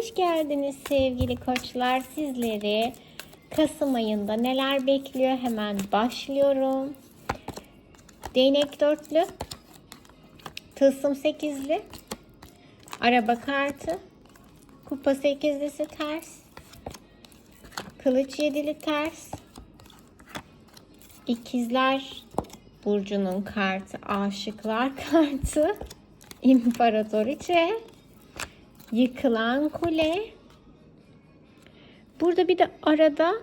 Hoş geldiniz sevgili koçlar. Sizleri Kasım ayında neler bekliyor hemen başlıyorum. Değnek dörtlü, tılsım sekizli, araba kartı, kupa sekizlisi ters, kılıç yedili ters, ikizler burcunun kartı, aşıklar kartı, imparatoriçe, Yıkılan kule. Burada bir de arada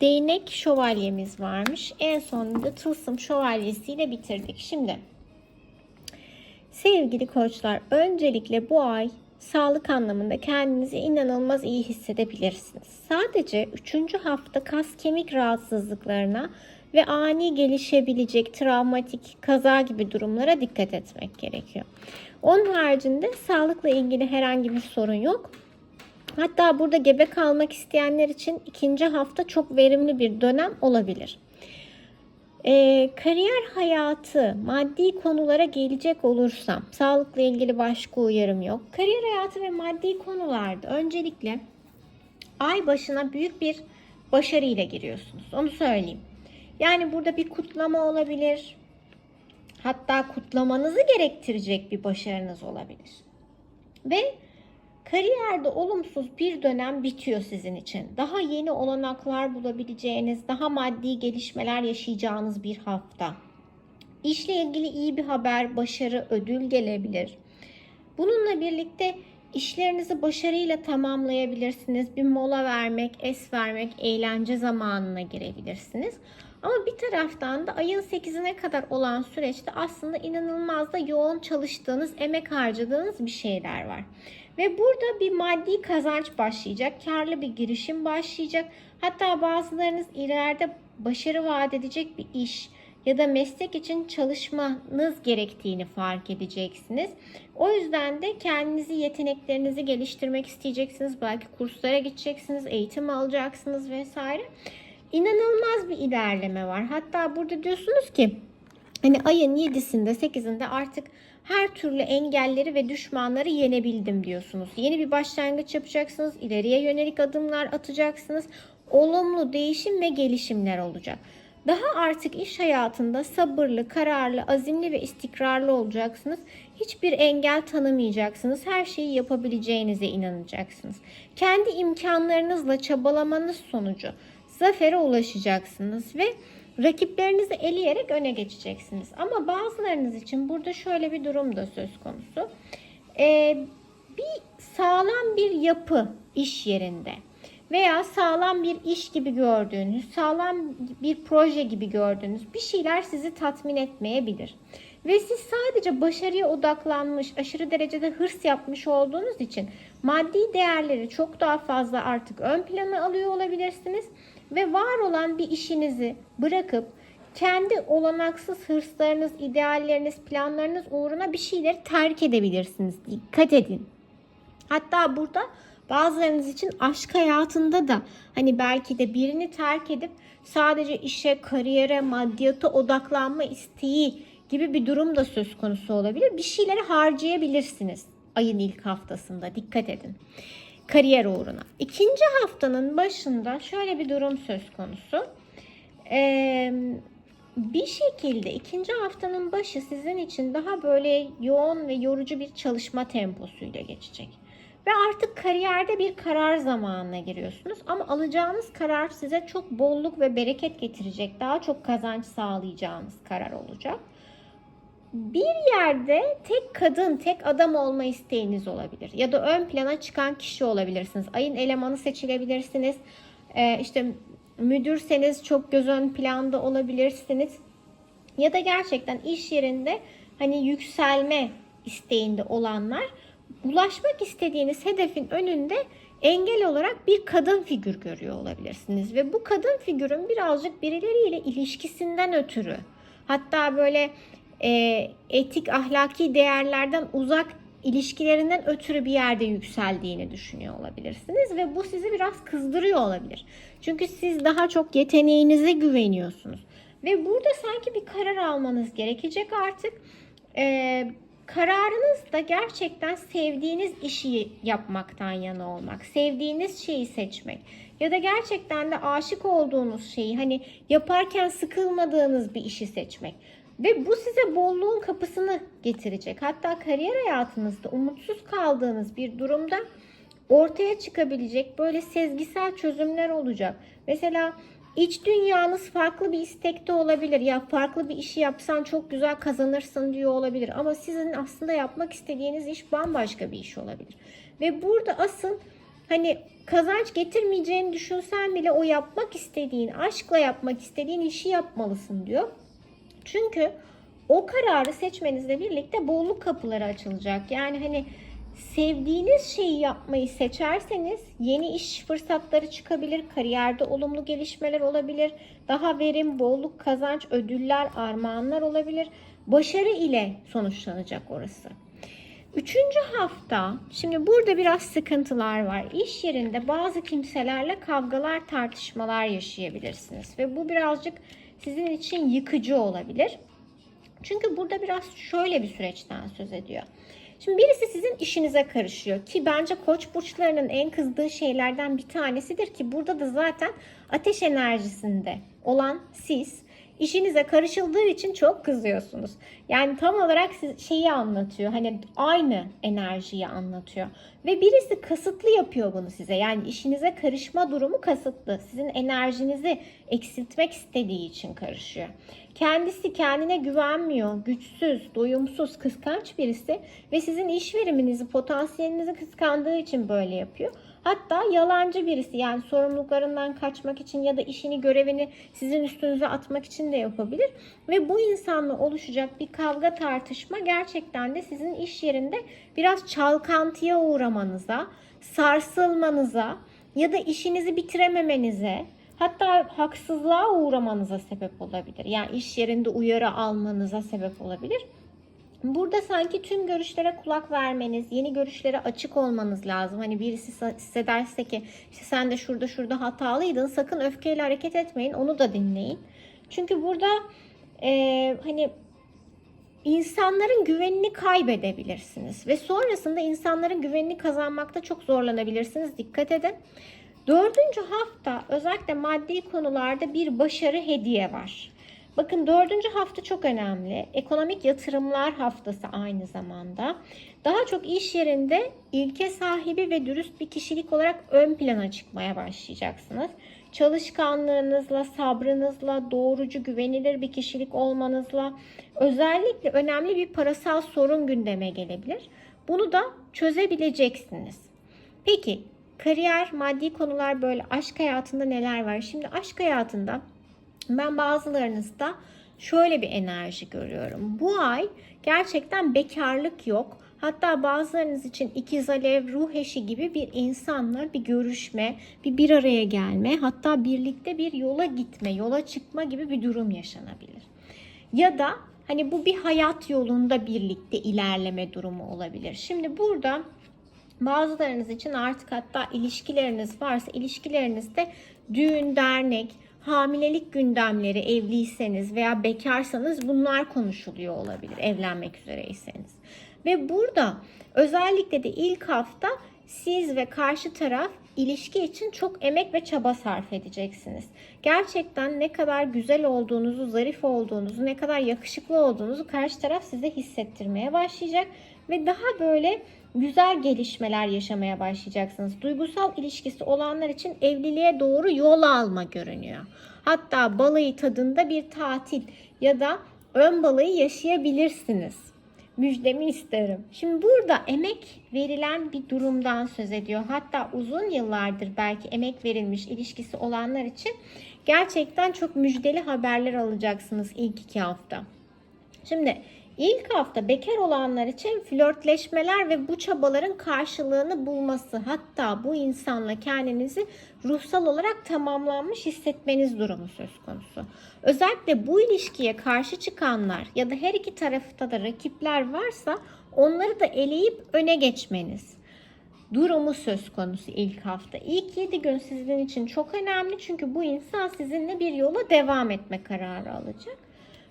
değnek şövalyemiz varmış. En sonunda tılsım şövalyesiyle bitirdik. Şimdi sevgili koçlar öncelikle bu ay sağlık anlamında kendinizi inanılmaz iyi hissedebilirsiniz. Sadece 3. hafta kas kemik rahatsızlıklarına ve ani gelişebilecek travmatik kaza gibi durumlara dikkat etmek gerekiyor. Onun haricinde sağlıkla ilgili herhangi bir sorun yok. Hatta burada gebe kalmak isteyenler için ikinci hafta çok verimli bir dönem olabilir. Ee, kariyer hayatı, maddi konulara gelecek olursam, sağlıkla ilgili başka uyarım yok. Kariyer hayatı ve maddi konularda öncelikle ay başına büyük bir başarı ile giriyorsunuz. Onu söyleyeyim. Yani burada bir kutlama olabilir. Hatta kutlamanızı gerektirecek bir başarınız olabilir. Ve kariyerde olumsuz bir dönem bitiyor sizin için. Daha yeni olanaklar bulabileceğiniz, daha maddi gelişmeler yaşayacağınız bir hafta. İşle ilgili iyi bir haber, başarı, ödül gelebilir. Bununla birlikte işlerinizi başarıyla tamamlayabilirsiniz. Bir mola vermek, es vermek, eğlence zamanına girebilirsiniz. Ama bir taraftan da ayın 8'ine kadar olan süreçte aslında inanılmaz da yoğun çalıştığınız, emek harcadığınız bir şeyler var. Ve burada bir maddi kazanç başlayacak, karlı bir girişim başlayacak. Hatta bazılarınız ileride başarı vaat edecek bir iş ya da meslek için çalışmanız gerektiğini fark edeceksiniz. O yüzden de kendinizi, yeteneklerinizi geliştirmek isteyeceksiniz. Belki kurslara gideceksiniz, eğitim alacaksınız vesaire inanılmaz bir ilerleme var. Hatta burada diyorsunuz ki hani ayın 7'sinde 8'inde artık her türlü engelleri ve düşmanları yenebildim diyorsunuz. Yeni bir başlangıç yapacaksınız. ileriye yönelik adımlar atacaksınız. Olumlu değişim ve gelişimler olacak. Daha artık iş hayatında sabırlı, kararlı, azimli ve istikrarlı olacaksınız. Hiçbir engel tanımayacaksınız. Her şeyi yapabileceğinize inanacaksınız. Kendi imkanlarınızla çabalamanız sonucu zafere ulaşacaksınız ve rakiplerinizi eleyerek öne geçeceksiniz. Ama bazılarınız için burada şöyle bir durum da söz konusu. Ee, bir sağlam bir yapı iş yerinde veya sağlam bir iş gibi gördüğünüz, sağlam bir proje gibi gördüğünüz bir şeyler sizi tatmin etmeyebilir. Ve siz sadece başarıya odaklanmış, aşırı derecede hırs yapmış olduğunuz için maddi değerleri çok daha fazla artık ön plana alıyor olabilirsiniz ve var olan bir işinizi bırakıp kendi olanaksız hırslarınız, idealleriniz, planlarınız uğruna bir şeyleri terk edebilirsiniz. Dikkat edin. Hatta burada bazılarınız için aşk hayatında da hani belki de birini terk edip sadece işe, kariyere, maddiyata odaklanma isteği gibi bir durum da söz konusu olabilir. Bir şeyleri harcayabilirsiniz ayın ilk haftasında. Dikkat edin kariyer uğruna. İkinci haftanın başında şöyle bir durum söz konusu. Ee, bir şekilde ikinci haftanın başı sizin için daha böyle yoğun ve yorucu bir çalışma temposuyla geçecek. Ve artık kariyerde bir karar zamanına giriyorsunuz. Ama alacağınız karar size çok bolluk ve bereket getirecek. Daha çok kazanç sağlayacağınız karar olacak bir yerde tek kadın, tek adam olma isteğiniz olabilir. Ya da ön plana çıkan kişi olabilirsiniz. Ayın elemanı seçilebilirsiniz. Ee, işte müdürseniz çok göz ön planda olabilirsiniz. Ya da gerçekten iş yerinde hani yükselme isteğinde olanlar ulaşmak istediğiniz hedefin önünde engel olarak bir kadın figür görüyor olabilirsiniz. Ve bu kadın figürün birazcık birileriyle ilişkisinden ötürü hatta böyle e, etik ahlaki değerlerden uzak ilişkilerinden ötürü bir yerde yükseldiğini düşünüyor olabilirsiniz ve bu sizi biraz kızdırıyor olabilir. Çünkü siz daha çok yeteneğinize güveniyorsunuz ve burada sanki bir karar almanız gerekecek artık. Ee, Kararınız da gerçekten sevdiğiniz işi yapmaktan yana olmak, sevdiğiniz şeyi seçmek ya da gerçekten de aşık olduğunuz şeyi hani yaparken sıkılmadığınız bir işi seçmek. Ve bu size bolluğun kapısını getirecek. Hatta kariyer hayatınızda umutsuz kaldığınız bir durumda ortaya çıkabilecek böyle sezgisel çözümler olacak. Mesela iç dünyanız farklı bir istekte olabilir. Ya farklı bir işi yapsan çok güzel kazanırsın diyor olabilir. Ama sizin aslında yapmak istediğiniz iş bambaşka bir iş olabilir. Ve burada asıl hani kazanç getirmeyeceğini düşünsen bile o yapmak istediğin, aşkla yapmak istediğin işi yapmalısın diyor. Çünkü o kararı seçmenizle birlikte bolluk kapıları açılacak. Yani hani sevdiğiniz şeyi yapmayı seçerseniz yeni iş fırsatları çıkabilir, kariyerde olumlu gelişmeler olabilir, daha verim, bolluk, kazanç, ödüller, armağanlar olabilir. Başarı ile sonuçlanacak orası. Üçüncü hafta, şimdi burada biraz sıkıntılar var. İş yerinde bazı kimselerle kavgalar, tartışmalar yaşayabilirsiniz. Ve bu birazcık sizin için yıkıcı olabilir. Çünkü burada biraz şöyle bir süreçten söz ediyor. Şimdi birisi sizin işinize karışıyor ki bence koç burçlarının en kızdığı şeylerden bir tanesidir ki burada da zaten ateş enerjisinde olan siz işinize karışıldığı için çok kızıyorsunuz. Yani tam olarak şeyi anlatıyor. Hani aynı enerjiyi anlatıyor. Ve birisi kasıtlı yapıyor bunu size. Yani işinize karışma durumu kasıtlı. Sizin enerjinizi eksiltmek istediği için karışıyor. Kendisi kendine güvenmiyor, güçsüz, doyumsuz, kıskanç birisi ve sizin iş veriminizi, potansiyelinizi kıskandığı için böyle yapıyor. Hatta yalancı birisi yani sorumluluklarından kaçmak için ya da işini, görevini sizin üstünüze atmak için de yapabilir. Ve bu insanla oluşacak bir kavga tartışma gerçekten de sizin iş yerinde biraz çalkantıya uğramanıza, sarsılmanıza ya da işinizi bitirememenize, hatta haksızlığa uğramanıza sebep olabilir. Yani iş yerinde uyarı almanıza sebep olabilir. Burada sanki tüm görüşlere kulak vermeniz, yeni görüşlere açık olmanız lazım. Hani birisi size derse ki işte sen de şurada şurada hatalıydın sakın öfkeyle hareket etmeyin onu da dinleyin. Çünkü burada e, hani insanların güvenini kaybedebilirsiniz ve sonrasında insanların güvenini kazanmakta çok zorlanabilirsiniz. Dikkat edin. Dördüncü hafta özellikle maddi konularda bir başarı hediye var. Bakın dördüncü hafta çok önemli. Ekonomik yatırımlar haftası aynı zamanda. Daha çok iş yerinde ilke sahibi ve dürüst bir kişilik olarak ön plana çıkmaya başlayacaksınız. Çalışkanlığınızla, sabrınızla, doğrucu, güvenilir bir kişilik olmanızla özellikle önemli bir parasal sorun gündeme gelebilir. Bunu da çözebileceksiniz. Peki kariyer, maddi konular böyle aşk hayatında neler var? Şimdi aşk hayatında ben bazılarınızda şöyle bir enerji görüyorum. Bu ay gerçekten bekarlık yok. Hatta bazılarınız için ikiz alev, ruh eşi gibi bir insanla bir görüşme, bir bir araya gelme, hatta birlikte bir yola gitme, yola çıkma gibi bir durum yaşanabilir. Ya da hani bu bir hayat yolunda birlikte ilerleme durumu olabilir. Şimdi burada bazılarınız için artık hatta ilişkileriniz varsa ilişkilerinizde düğün, dernek, hamilelik gündemleri evliyseniz veya bekarsanız bunlar konuşuluyor olabilir evlenmek üzereyseniz. Ve burada özellikle de ilk hafta siz ve karşı taraf ilişki için çok emek ve çaba sarf edeceksiniz. Gerçekten ne kadar güzel olduğunuzu, zarif olduğunuzu, ne kadar yakışıklı olduğunuzu karşı taraf size hissettirmeye başlayacak ve daha böyle güzel gelişmeler yaşamaya başlayacaksınız. Duygusal ilişkisi olanlar için evliliğe doğru yol alma görünüyor. Hatta balayı tadında bir tatil ya da ön balayı yaşayabilirsiniz. Müjdemi isterim. Şimdi burada emek verilen bir durumdan söz ediyor. Hatta uzun yıllardır belki emek verilmiş ilişkisi olanlar için gerçekten çok müjdeli haberler alacaksınız ilk iki hafta. Şimdi İlk hafta bekar olanlar için flörtleşmeler ve bu çabaların karşılığını bulması hatta bu insanla kendinizi ruhsal olarak tamamlanmış hissetmeniz durumu söz konusu. Özellikle bu ilişkiye karşı çıkanlar ya da her iki tarafta da rakipler varsa onları da eleyip öne geçmeniz durumu söz konusu ilk hafta. İlk 7 gün sizin için çok önemli çünkü bu insan sizinle bir yola devam etme kararı alacak.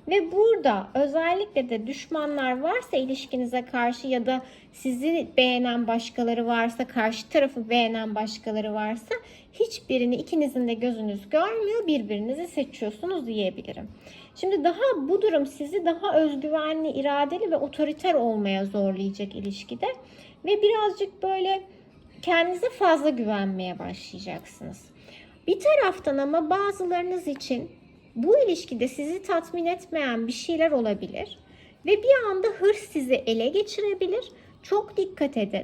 Ve burada özellikle de düşmanlar varsa ilişkinize karşı ya da sizi beğenen başkaları varsa, karşı tarafı beğenen başkaları varsa hiçbirini ikinizin de gözünüz görmüyor, birbirinizi seçiyorsunuz diyebilirim. Şimdi daha bu durum sizi daha özgüvenli, iradeli ve otoriter olmaya zorlayacak ilişkide ve birazcık böyle kendinize fazla güvenmeye başlayacaksınız. Bir taraftan ama bazılarınız için bu ilişkide sizi tatmin etmeyen bir şeyler olabilir ve bir anda hırs sizi ele geçirebilir. Çok dikkat edin.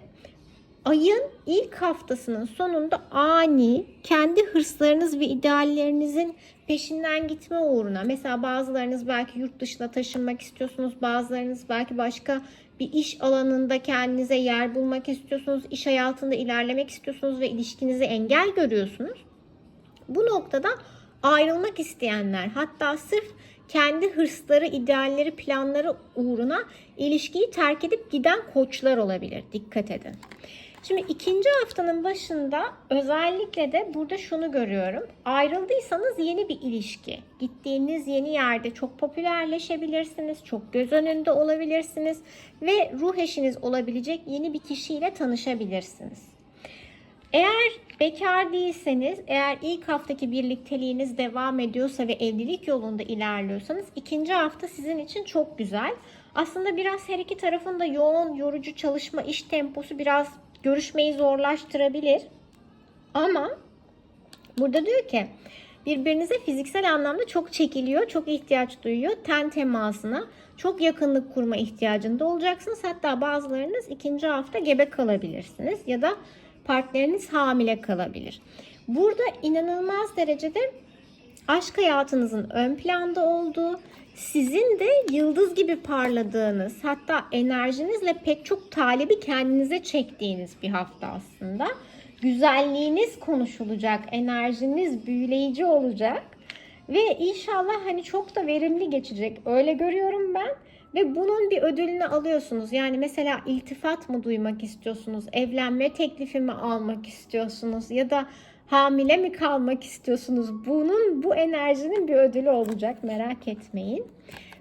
Ayın ilk haftasının sonunda ani kendi hırslarınız ve ideallerinizin peşinden gitme uğruna mesela bazılarınız belki yurt dışına taşınmak istiyorsunuz, bazılarınız belki başka bir iş alanında kendinize yer bulmak istiyorsunuz, iş hayatında ilerlemek istiyorsunuz ve ilişkinizi engel görüyorsunuz. Bu noktada ayrılmak isteyenler hatta sırf kendi hırsları, idealleri, planları uğruna ilişkiyi terk edip giden koçlar olabilir. Dikkat edin. Şimdi ikinci haftanın başında özellikle de burada şunu görüyorum. Ayrıldıysanız yeni bir ilişki. Gittiğiniz yeni yerde çok popülerleşebilirsiniz. Çok göz önünde olabilirsiniz. Ve ruh eşiniz olabilecek yeni bir kişiyle tanışabilirsiniz. Eğer bekar değilseniz, eğer ilk haftaki birlikteliğiniz devam ediyorsa ve evlilik yolunda ilerliyorsanız ikinci hafta sizin için çok güzel. Aslında biraz her iki tarafın da yoğun, yorucu çalışma iş temposu biraz görüşmeyi zorlaştırabilir. Ama burada diyor ki birbirinize fiziksel anlamda çok çekiliyor, çok ihtiyaç duyuyor. Ten temasına, çok yakınlık kurma ihtiyacında olacaksınız. Hatta bazılarınız ikinci hafta gebe kalabilirsiniz ya da partneriniz hamile kalabilir. Burada inanılmaz derecede aşk hayatınızın ön planda olduğu, sizin de yıldız gibi parladığınız, hatta enerjinizle pek çok talebi kendinize çektiğiniz bir hafta aslında. Güzelliğiniz konuşulacak, enerjiniz büyüleyici olacak ve inşallah hani çok da verimli geçecek. Öyle görüyorum ben. Ve bunun bir ödülünü alıyorsunuz. Yani mesela iltifat mı duymak istiyorsunuz? Evlenme teklifi mi almak istiyorsunuz? Ya da hamile mi kalmak istiyorsunuz? Bunun bu enerjinin bir ödülü olacak merak etmeyin.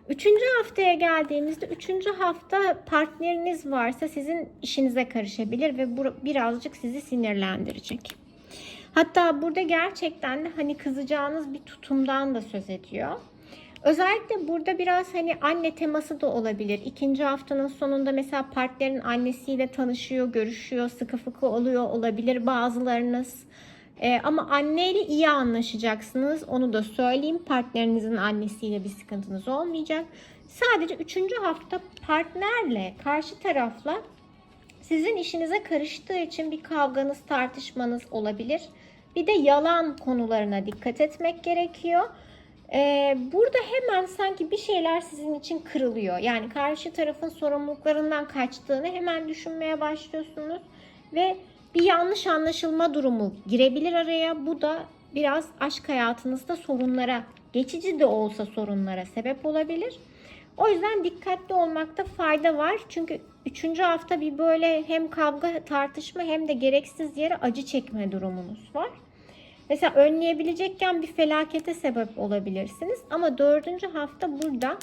Üçüncü haftaya geldiğimizde üçüncü hafta partneriniz varsa sizin işinize karışabilir ve bu birazcık sizi sinirlendirecek. Hatta burada gerçekten de hani kızacağınız bir tutumdan da söz ediyor. Özellikle burada biraz hani anne teması da olabilir. İkinci haftanın sonunda mesela partnerin annesiyle tanışıyor, görüşüyor, sıkı fıkı oluyor olabilir bazılarınız. Ee, ama anneyle iyi anlaşacaksınız. Onu da söyleyeyim. Partnerinizin annesiyle bir sıkıntınız olmayacak. Sadece üçüncü hafta partnerle, karşı tarafla sizin işinize karıştığı için bir kavganız, tartışmanız olabilir. Bir de yalan konularına dikkat etmek gerekiyor. Ee, burada hemen sanki bir şeyler sizin için kırılıyor. Yani karşı tarafın sorumluluklarından kaçtığını hemen düşünmeye başlıyorsunuz. Ve bir yanlış anlaşılma durumu girebilir araya. Bu da biraz aşk hayatınızda sorunlara, geçici de olsa sorunlara sebep olabilir. O yüzden dikkatli olmakta fayda var. Çünkü üçüncü hafta bir böyle hem kavga tartışma hem de gereksiz yere acı çekme durumunuz var. Mesela önleyebilecekken bir felakete sebep olabilirsiniz. Ama dördüncü hafta burada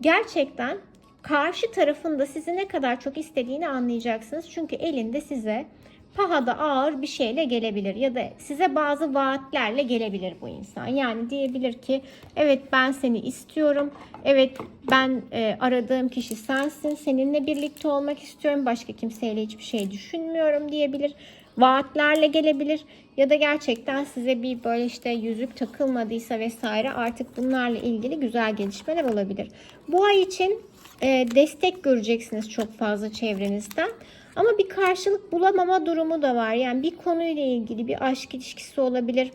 gerçekten karşı tarafın da sizi ne kadar çok istediğini anlayacaksınız. Çünkü elinde size pahada ağır bir şeyle gelebilir ya da size bazı vaatlerle gelebilir bu insan. Yani diyebilir ki evet ben seni istiyorum. Evet ben e, aradığım kişi sensin. Seninle birlikte olmak istiyorum. Başka kimseyle hiçbir şey düşünmüyorum diyebilir. Vaatlerle gelebilir ya da gerçekten size bir böyle işte yüzük takılmadıysa vesaire artık bunlarla ilgili güzel gelişmeler olabilir. Bu ay için e, destek göreceksiniz çok fazla çevrenizden. Ama bir karşılık bulamama durumu da var. Yani bir konuyla ilgili bir aşk ilişkisi olabilir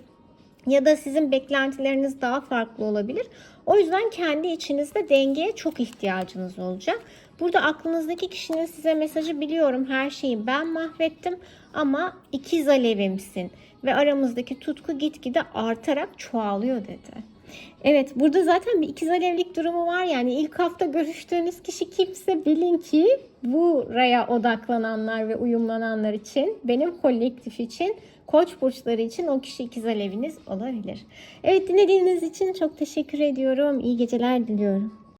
ya da sizin beklentileriniz daha farklı olabilir. O yüzden kendi içinizde dengeye çok ihtiyacınız olacak. Burada aklınızdaki kişinin size mesajı biliyorum her şeyi ben mahvettim ama ikiz alevimsin ve aramızdaki tutku gitgide artarak çoğalıyor dedi. Evet burada zaten bir ikiz alevlik durumu var yani ilk hafta görüştüğünüz kişi kimse bilin ki buraya odaklananlar ve uyumlananlar için benim kolektif için Koç burçları için o kişi ikiz aleviniz olabilir. Evet dinlediğiniz için çok teşekkür ediyorum. İyi geceler diliyorum.